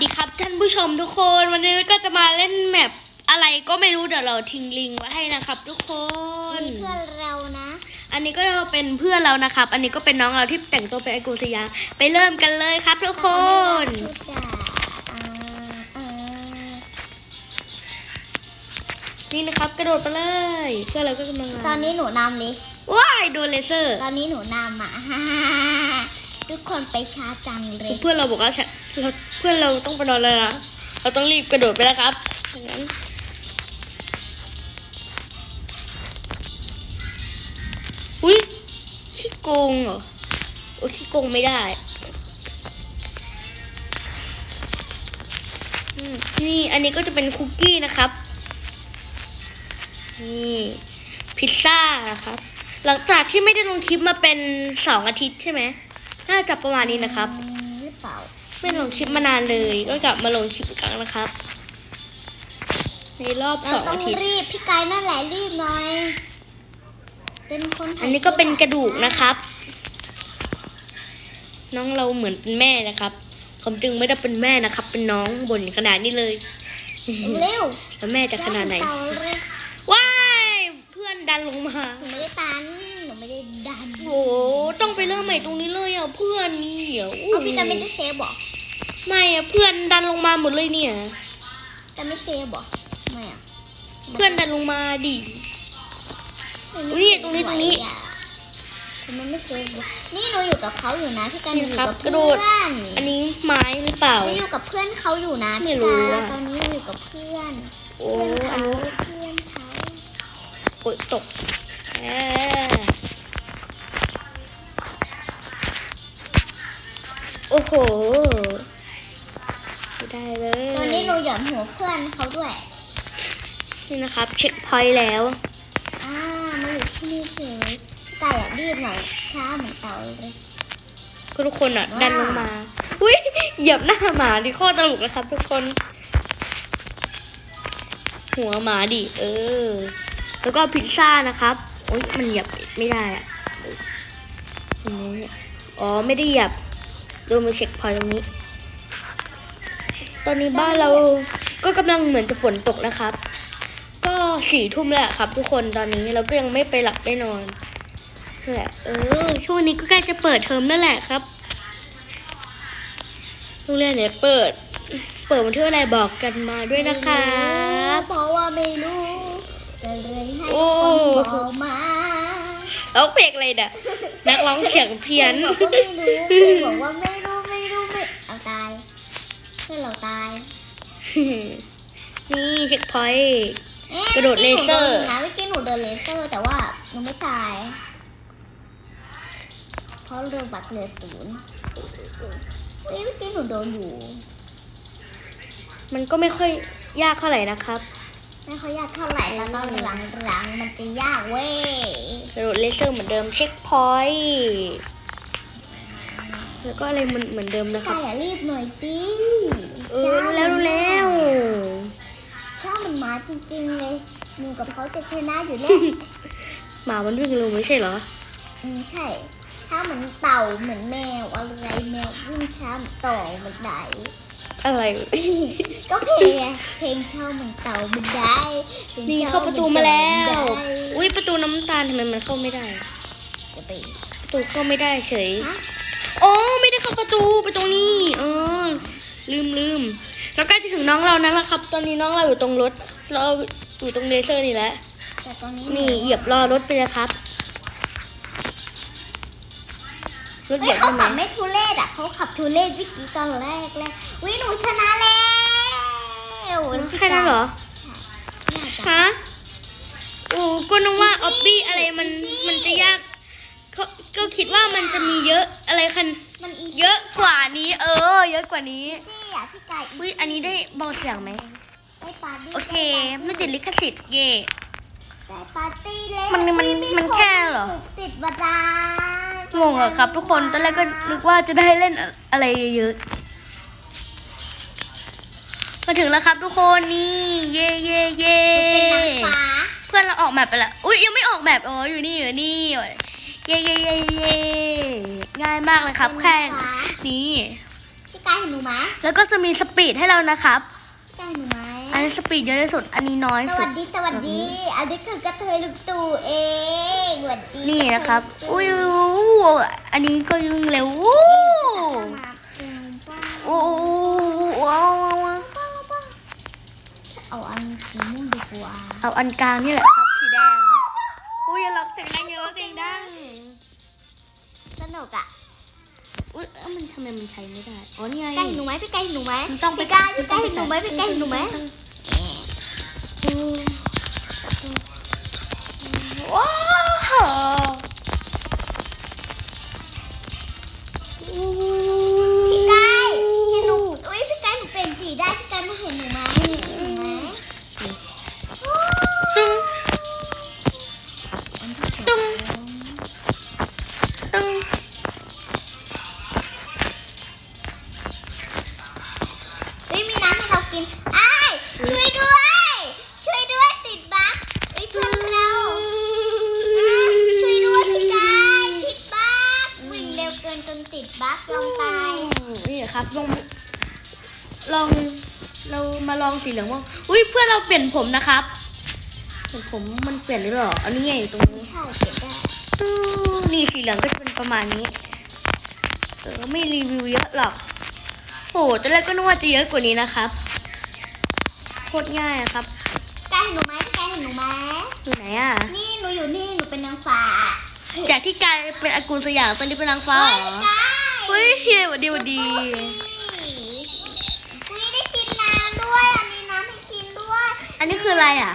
ดีครับท่านผู้ชมทุกคนวันนี้ก็จะมาเล่นแมปอะไรก็ไม่รู้เดี๋ยวเราทิ้งลิงก์ไว้ให้นะครับ ทุกคนนี่เพื่อนเรานะ อันนี้ก็เป็นเพื่อนเรานะครับ อันนี้ก็เป็นน้องเราที่แต่งตัวเป็นไอโกสยามไปเริ่มกันเลยครับ ทุกคนชุดด่าอ่าอ่านี่นะครับกระโดดไปเลยเพื่อนเราก็กำลังมาตอนนี้หนูนำดิว้ายโดนเลเซอร์ ตอนนี้หนูนำอะทุกคนไปช้าจังเลยเพื่อนเราบอกว่าฉันเราเพื่อนเราต้องไปนอนแล้วนะ เราต้องรีบกระโดดไปแล้วครับงั้นอุ้ยขี้โกงเหรอโอ้ขี้โกงไม่ได้ นี่อันนี้ก็จะเป็นคุกกี้นะครับ นี่พิซซ่านะครับ หลังจากที่ไม่ได้ลงคลิปมาเป็นสองอาทิตย์ใช่ไหม น่าจะประมาณนี้นะครับ ไม่ลงคลิปมานานเลย ก็กลับมาลงคลิปอีกครั้งนะครับ ในรอบสเราองต้ออางทิตย์ รีบพี่ไก่นั่นแหละรีบหน่อย เป็นคนถ่ายอันนี้ก็เป็นกระดูกนะครับ น้องเราเหมือนเป็นแม่นะครับความจริงไม่ได้เป็นแม่นะครับ เป็นน้องบนขนาดนี้เลยเร็วแล้วแม่จะขนาดไหนเต่าเลยว้ายเพื่อนดันลงมา หนูไม่ได้ตัน หนูไม่ได้ดันโอ้ต้องไปเริ่มใหม่ตรงนี้เลยอะเพื่อนนี่เดี๋ยวเอาพี่กันไม่ได้เซฟบอกไม่อะเพื่อนดันลงมาหมดเลยเนี่ยแต่ไม่เซฟบอกทำไมอะเพื่อนดันลงมาดิอุ๊ยตรงนี้ตรงนี้ทำไมไม่เซฟวะนี่หนูอยู่กับเขาอยู่นะพี่กันนี่อยู่ครับกับกระโดเพื่ดอนอันนี้ไม้หรือเปล่าหนูอยู่กับเพื่อนเขาอยู่นะไม่รู้พี่อะกันตอนนี้หนูอยู่กับเพื่อนโอ้เพื่อนอันเขานี้เพื่อนเขาโอ้ยตกแห อ้โหไม่ได้เลยตอนนี้หนูหย่อนหัวเพื่อนเขาด้วย นี่นะครับ เช็คพอยต์แล้วอ่ามาอยู่ที่นี่เฉยพี่ไก่อะรีบหน่อยช้าเหมือนเต่าเลยก็ทุกคนอะว้าวดันลงมาอุ้ยเหยียบหน้าหมาดิโคตรตลกนะครับ ทุกคน หัวหมาดิ เออ แล้วก็พิซซ่านะครับโอ้ยมันเหยียบไม่ได้อะอันนี้อ๋อไม่ได้เหยียบ ดูมาเช็คพอยต์ตรงนี้ ตอนนี้บ้านเราก็กำลังเหมือนจะฝนตกนะครับ ก็สี่ทุ่มแล้วครับ ทุกคนตอนนี้เราก็ยังไม่ไปหลับได้นอนนั่นแหละเออช่วงนี้ก็ใกล้จะเปิดเทอมนั่นแหละครับโรงเรียนเนี่ยเปิด เปิดวันที่อะไรบอกกันมาด้วยนะครับ เพราะว่าไม่รู้จะเลยให้โอ้คนบอกมา แล้วเพลงอะไรเนี่ยนักร้องเสียงเพี้ยนบอกว่าไม่รู้คือนบอกว่าไม่รู้ไม่รู้ไม่เอาตายเพื่อนเราตายนี่เช็คพอยต์ อ๊กระโดดเลเซอร์ นะเมื่อกี้หนูเดินเลเซอร์แต่ว่าหนูไม่ตายเพราะเรือบัตรเหลือศูนย์เฮ้ยเมื่อกี้หนูโดนอยู่มันก็ไม่ค่อยยากเท่าไหร่นะครับ ไม่ค่อยยากเท่าไหร่แล้วตอนหลังหลังๆมันจะยากเว้ยกระโดดเลเซอร์เหมือนเดิมเช็คพอยต์แล้วก็อะไรเหมือนเหมือนเดิมนะคใครรับ อย่ารีบหน่อยสิเออรู้แล้วรู้แล้วชอบมันหมาจริงๆเลยหนูกับเขาจะชนะอยู่แล้ว หมามันวิ่งเร็วไม่ใช่เหรอ อืมใช่ช้าเหมือนเต่าเหมือนแมวอะไรแมววิ่งช้าเหมือนเต่าเหมือนได อะไร ก็เพลงไงเพลงเช่าเหมือนเต่าบันไดพลงนี่ช้เข้าประตูมาแล้วเหมือนเต่าบันไดอุ้ยประตูน้ำตาลทำไมมันเข้าไม่ได้จะไปประตูเข้าไม่ได้เฉย ฮะอ๋อไม่ได้เข้าประตูไปตรงนี้เออ ลืมลืมแล้วใกล้จะถึงน้องเราแล้วล่ะครับ ตอนนี้น้องเราอยู่ตรงรถ เราอยู่ตรงเลเซอร์นี่แหละแต่ตอนนี้นี่เหยียบรอรถไปเลยครับ รถเหเฮ้ยียยบเขาได้ไหมขับไม่ทุเรศอะเขาขับทุเรศวิกี้ตอนแรกแรกวิหนูชนะแล้วแค่นั้นเหรอน่าจะฮะโอ้ก็นึกว่าออบบี้อะไรมันอีซี่มันจะยากก็ก็คิดว่ามันจะมีเยอะอะไรคันมันอีเยอะกว่านี้ เออ เยอะกว่านี้ซี่อะพี่ไก่อุ้ยอันนี้ได้เบาเสียงไหมได้ปาร์ตี้โอเค ไม่ติดลิขสิทธิ์เย่ได้ปาร์ตี้แล้วมันมันมันแค่เหรอติดบัตรดา งงอะครับ ทุกคนตอนแรกก็นึกว่าจะได้เล่นอะไรเยอะมาถึงแล้วครับทุกคนนี่เย่เย่เย่เป็นนางฟ้าเพื่อนเราออกแบบไปแล้วอุ้ยยังไม่ออกแบบอ๋ออยู่นี่อยู่นี่เย่เย่เย่เย่ง่ายมากเลยครับ แค่เป็นนางฟ้านี้พี่ไก่ล้หนูไหมแล้วก็จะมีสปีดให้เรานะครับใกล้หนูไหม อันนี้สปีดเยอะที่สุด อันนี้น้อยสสุวัด สดีสวัสดี อันนี้คือกระเทยลูกตู่เองสวัสดีนี่นะครับกเทอุ้ยลูกอันนี้ก็ยิ่งเร็วตู่อู้มาเป็นป้าโอ้ว้าวว้าวว้าวเอาอันสีม่วงดีกว่าเอาอันกลางนี่แหละครับสีแดง อุ้ยอย่าล็อกเสียงดังอย่าล็อกเสียงดัง สนุกอะอุ้ยเอ้ามันทำไมมันใช้ไม่ได้ อ๋อนี่ไง ใกล้หนูไหมพี่ใกล้หนูไหมมันต้องไปพี่ใกล้พี่ใกล้หนูไหมพี่ใกล้หนูไหม นี่ครับลองลองเรามาลองสีเหลืองว่างอุ้ยเพื่อนเราเปลี่ยนผมนะครับเปลี่ยนผมมันเปลี่ยนหรือเปล่าอันนี้ไงตรงนี้ใช่เก็บได้อืมนี่สีเหลืองก็จะเป็นประมาณนี้เออไม่รีวิวเยอะหรอกโหตอนแรกก็นึกว่าจะเยอะกว่านี้นะครับโคตรง่ายนะครับใกล้หนูไหมพี่กายเห็นหนูไหมอยู่ไหนอะนี่หนูอยู่นี่หนูเป็นนางฟ้าจากที่กลายเป็นอากูลสยามตอนนี้เป็นนางฟ้าเฮ้เหยรอพี่กาย เฮ้ยเฮียหวัดดีหวัดดี อุ้ยได้กินน้ำด้วยอันนี้น้ำให้กินด้วยอันนี้คืออะไรอะ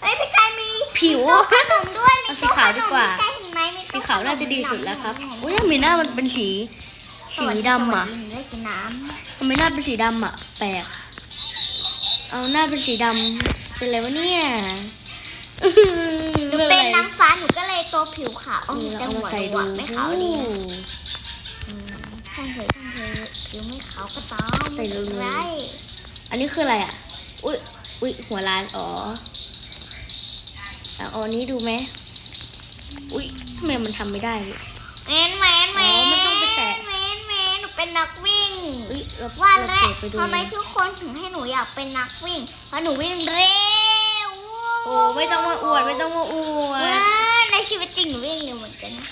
เฮ้ยพี่กายมีผิวมีตู้ขนมด้วยมีเอาสีตู้ขาวดีกว่าขนมพี่กายเห็นไหมมีสีตู้ขาวน่าจะดีสุดแล้วครับขนมอุ้ยทำไมหน้ามันเป็นสี สีดำอะสวัสดีได้กินน้ทำไมหน้าเป็นสีดำอะ แปลก เอาหน้าเป็นสีดำเป็นอะไรวะเนี่ยำหนูเป็นนางฟ้าหนูก็เลยตัวผิวขาวอ๋อนี่แต่เราเอาหัมาวใส่หนูดูอะไม่ขาวดีนะ เถอะผิวไม่ขาวก็ตามใส่รูไรอันนี้คืออะไรอะ อุ้ยอุ้ยหัวล้าน อ๋ออะเอาอันนี้ดูไหม อุ้ยทำไมมันทำไม่ได้เลยแมนแมนแมอ๋อมันต้องไปแตะแมนแมนหนูเป็นนักวิ่ง อุ้ยเราว่าเราแล้เปิดไปดูทำไมทุกคนถึงให้หนูอยากเป็นนักวิ่ง เพราะหนูวิ่งเร็วโอ้ไม่ต้องมาอวดไม่ต้องมาอวว้าดในชีวิตจริงหนูวิ่งเร็วเหมือนกันนะ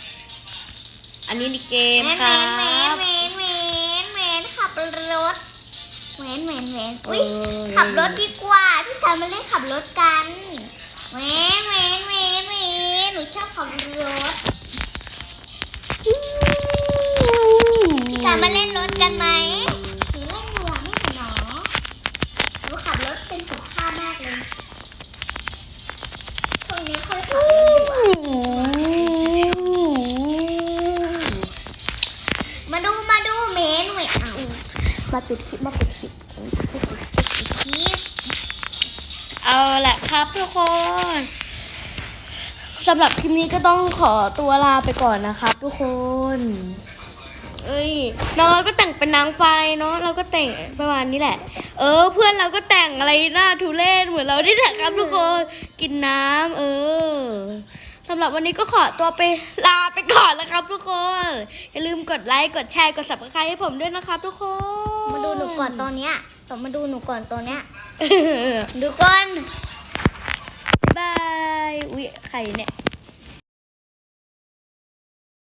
อันนี้ในเกมแมนคแมรันแมนบ แมนแมนแมนขับร ถแมนแมนแมนอุ้ยเออขับรถดีกว่าพี่การมาเล่นขับรถกันแมนแมนแมนแมนหนูชอบขับรถพี่การมาเล่นรถกันไหมหนูเล่นหัวไม่เห็นหรอหนูขับรถเป็นสุภาพมากเลยช่วงนี้ค่อยขับรถดีกว่ามาดูมาดูเมนเว้ยเอา มาปิดคลิปมาปิดคลิปเอาละครับทุกคนสำหรับคลิปนี้ก็ต้องขอตัวลาไปก่อนนะครับ ทุกคน เอ้ยน้องเราก็แต่งเป็นนางฟ้าเนาะเราก็แต่งประมาณนี้แหละ เออ เพื่อนเราก็แต่งอะไรหน้าทุเรศเหมือนเราที่แหละครับทุกคนกินน้ำเออสำหรับวันนี้ก็ขอตัวไปลาไปก่อนแล้วครับทุกคน อย่าลืมกดไลค์ กดแชร์ กด subscribe ให้ผมด้วยนะครับทุกคน มาดูหนูก่อนตอนเนี้ยต่อมาดูหนูก่อนตอนเนี้ยดูก่อนบาย อุ๊ย ใครเนี่ย